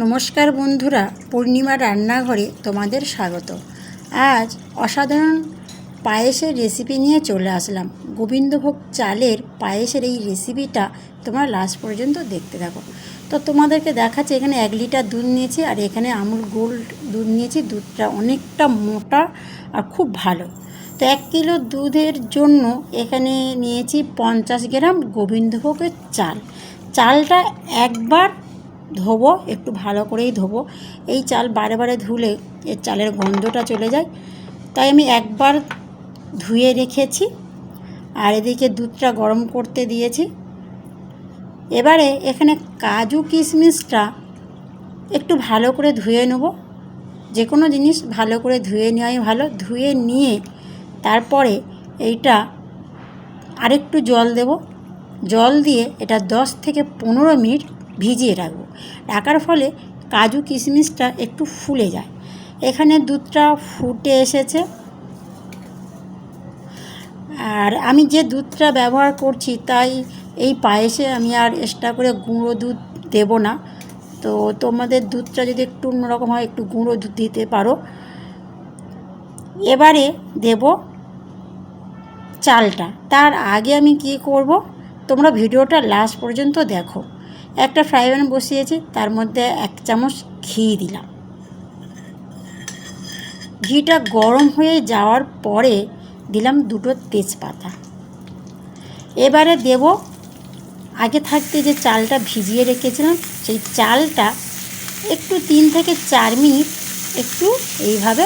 নমস্কার বন্ধুরা, পূর্ণিমা রান্নাঘরে তোমাদের স্বাগত। আজ অসাধারণ পায়েসের রেসিপি নিয়ে চলে আসলাম। গোবিন্দভোগ চালের পায়েসের এই রেসিপিটা তোমরা লাস্ট পর্যন্ত দেখতে থাকো। তো তোমাদেরকে দেখাচ্ছে, এখানে এক লিটার দুধ নিয়েছি আর এখানে আমুল গোল্ড দুধ নিয়েছি। দুধটা অনেকটা মোটা আর খুব ভালো। তো এক কিলো দুধের জন্য এখানে নিয়েছি পঞ্চাশ গ্রাম গোবিন্দভোগের চাল। চালটা একবার ধোবো, একটু ভালো করেই ধোবো। এই চাল বারে বারে ধুলে এর চালের গন্ধটা চলে যায়। তাই আমি একবার ধুয়ে রেখেছি আর এদিকে দুধটা গরম করতে দিয়েছি। এবারে এখানে কাজু কিশমিশটা একটু ভালো করে ধুয়ে নেব। যে কোনো জিনিস ভালো করে ধুয়ে নেওয়াই ভালো। ধুয়ে নিয়ে তারপরে এইটা আরেকটু জল দেব। জল দিয়ে এটা দশ থেকে পনেরো মিনিট ভিজিয়ে রাখব। রাখার ফলে কাজু কিশমিশটা একটু ফুলে যায়। এখানে দুধটা ফুটে এসেছে। আর আমি যে দুধটা ব্যবহার করছি তাই এই পায়েসে আমি আর এক্সট্রা করে গুঁড়ো দুধ দেব না। তো তোমাদের দুধটা যদি একটু অন্যরকম হয়, একটু গুঁড়ো দুধ দিতে পারো। এবারে দেব চালটা। তার আগে আমি কি করব? তোমরা ভিডিওটা লাস্ট পর্যন্ত দেখো। একটা ফ্রাই প্যান বসিয়েছি, তার মধ্যে এক চামচ ঘি দিলাম। ঘিটা গরম হয়ে যাওয়ার পরে দিলাম দুটো তেজপাতা। এবারে দেব, আগে থাকতে যে চালটা ভিজিয়ে রেখেছিলাম, সেই চালটা একটু তিন থেকে চার মিনিট একটু এইভাবে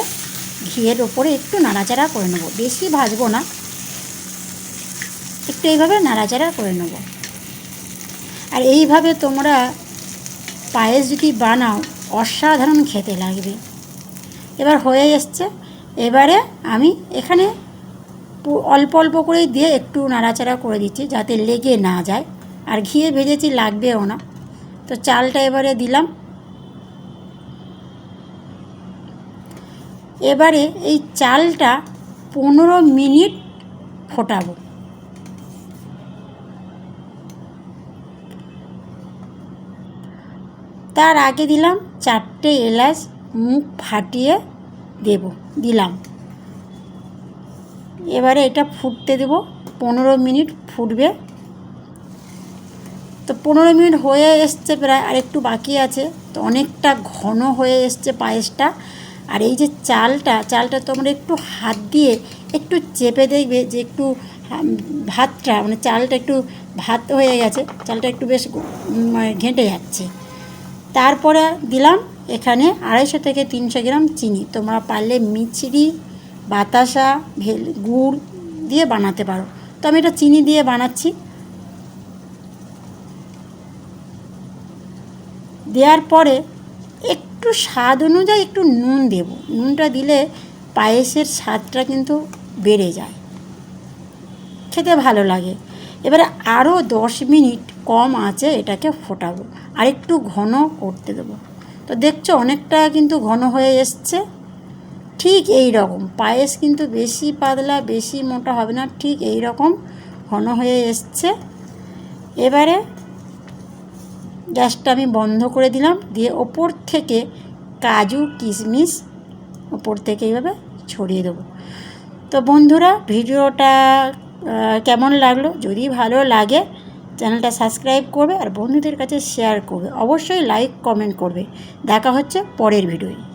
ঘিয়ের ওপরে একটু নাড়াচাড়া করে নেব। বেশি ভাজবো না, একটু এইভাবে নাড়াচাড়া করে নেব। আর এইভাবে তোমরা পায়েস যদি বানাও, অসাধারণ খেতে লাগবে। এবার হয়ে এসছে। এবারে আমি এখানে অল্প অল্প করে দিয়ে একটু নাড়াচাড়া করে দিচ্ছি যাতে লেগে না যায়। আর ঘিয়ে ভেজেছি, লাগবেও না। তো চালটা এবারে দিলাম। এবারে এই চালটা পনেরো মিনিট ফোটাবো। তার আগে দিলাম চারটে এলাচ, মুখ ফাটিয়ে দেব, দিলাম। এবারে এটা ফুটতে দেব, পনেরো মিনিট ফুটবে। তো পনেরো মিনিট হয়ে এসছে প্রায়, আর একটু বাকি আছে। তো অনেকটা ঘন হয়ে এসছে পায়েসটা। আর এই যে চালটা চালটা তোমরা একটু হাত দিয়ে একটু চেপে দেখবে যে একটু ভাতটা মানে চালটা একটু ভাত হয়ে গেছে, চালটা একটু বেশ ঘেঁটে যাচ্ছে। তারপরে দিলাম এখানে আড়াইশো থেকে তিনশো গ্রাম চিনি। তোমরা পারলে মিচড়ি বাতাসা, ভেল, গুড় দিয়ে বানাতে পারো। তো আমি এটা চিনি দিয়ে বানাচ্ছি। দেওয়ার পরে একটু স্বাদ অনুযায়ী একটু নুন দেব। নুনটা দিলে পায়েসের স্বাদটা কিন্তু বেড়ে যায়। খেতে ভালো লাগে। এবারে আরও দশ মিনিট কম আছে এটাকে ফোটাবো। আর একটু ঘন করতে দেবো। তো দেখছ অনেকটা কিন্তু ঘন হয়ে এসছে। ঠিক এই রকম। পায়েস কিন্তু বেশি পাতলা, বেশি মোটা হবে না। ঠিক এই রকম ঘন হয়ে এসছে। এবারে গ্যাসটা আমি বন্ধ করে দিলাম। দিয়ে ওপর থেকে কাজু, কিশমিশ ওপর থেকে এইভাবে ছড়িয়ে দেবো। তো বন্ধুরা, ভিডিওটা কেমন লাগল? যদি ভালো লাগে, চ্যানেলটা সাবস্ক্রাইব করবে আর বন্ধুদের কাছে শেয়ার করবে। অবশ্যই লাইক, কমেন্ট করবে। দেখা হচ্ছে পরের ভিডিওয়।